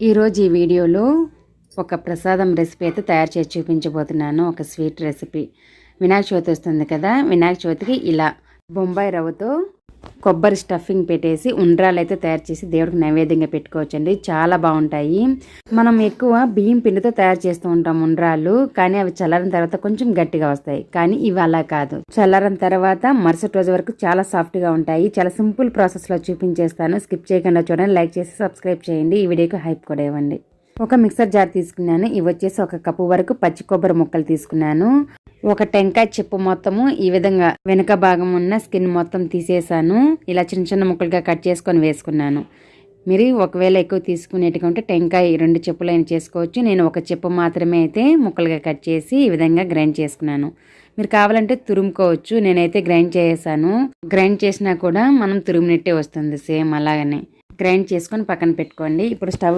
ఈరోజు ఈ వీడియోలో ఒక ప్రసాదం రెసిపీ అయితే తయారు చేసి చూపించబోతున్నాను ఒక స్వీట్ రెసిపీ. వినాయక చవితి వస్తుంది కదా వినాయక చవితికి ఇలా బొంబాయి రవ్వతో కొబ్బరి స్టఫింగ్ పెట్టేసి ఉండ్రాలు అయితే తయారు చేసి దేవుడికి నైవేద్యంగా పెట్టుకోవచ్చండి. చాలా బాగుంటాయి. మనం ఎక్కువ బియ్యం పిండితో తయారు చేస్తూ ఉంటాం ఉండ్రాలు కానీ అవి చల్లారిన తర్వాత కొంచెం గట్టిగా వస్తాయి. కానీ ఇవి అలా కాదు. చల్లారిన తర్వాత మరుసటి రోజు వరకు చాలా సాఫ్ట్గా ఉంటాయి. చాలా సింపుల్ ప్రాసెస్లో చూపించేస్తాను. స్కిప్ చేయకుండా చూడండి. లైక్ చేసి సబ్స్క్రైబ్ చేయండి. ఈ వీడియోకి హైప్ కూడా ఇవ్వండి. ఒక మిక్సర్ జార్ తీసుకున్నాను. ఇవి వచ్చేసి ఒక కప్పు వరకు పచ్చి కొబ్బరి ముక్కలు తీసుకున్నాను. ఒక టెంకాయ చెప్పు మొత్తము ఈ విధంగా వెనుక భాగం ఉన్న స్కిన్ మొత్తం తీసేసాను. ఇలా చిన్న చిన్న ముక్కలుగా కట్ చేసుకొని వేసుకున్నాను. మీరు ఒకవేళ ఎక్కువ తీసుకునేట్టుగా ఉంటే టెంకాయ రెండు చెప్పులైన చేసుకోవచ్చు. నేను ఒక చెప్పు మాత్రమే అయితే ముక్కలుగా కట్ చేసి ఈ విధంగా గ్రైండ్ చేసుకున్నాను. మీరు కావాలంటే తురుముకోవచ్చు. నేనైతే గ్రైండ్ చేసాను గ్రైండ్ చేసినా కూడా మనం తురుమునట్టే వస్తుంది. సేమ్ అలాగనే. గ్రైండ్ చేసుకొని పక్కన పెట్టుకోండి. ఇప్పుడు స్టవ్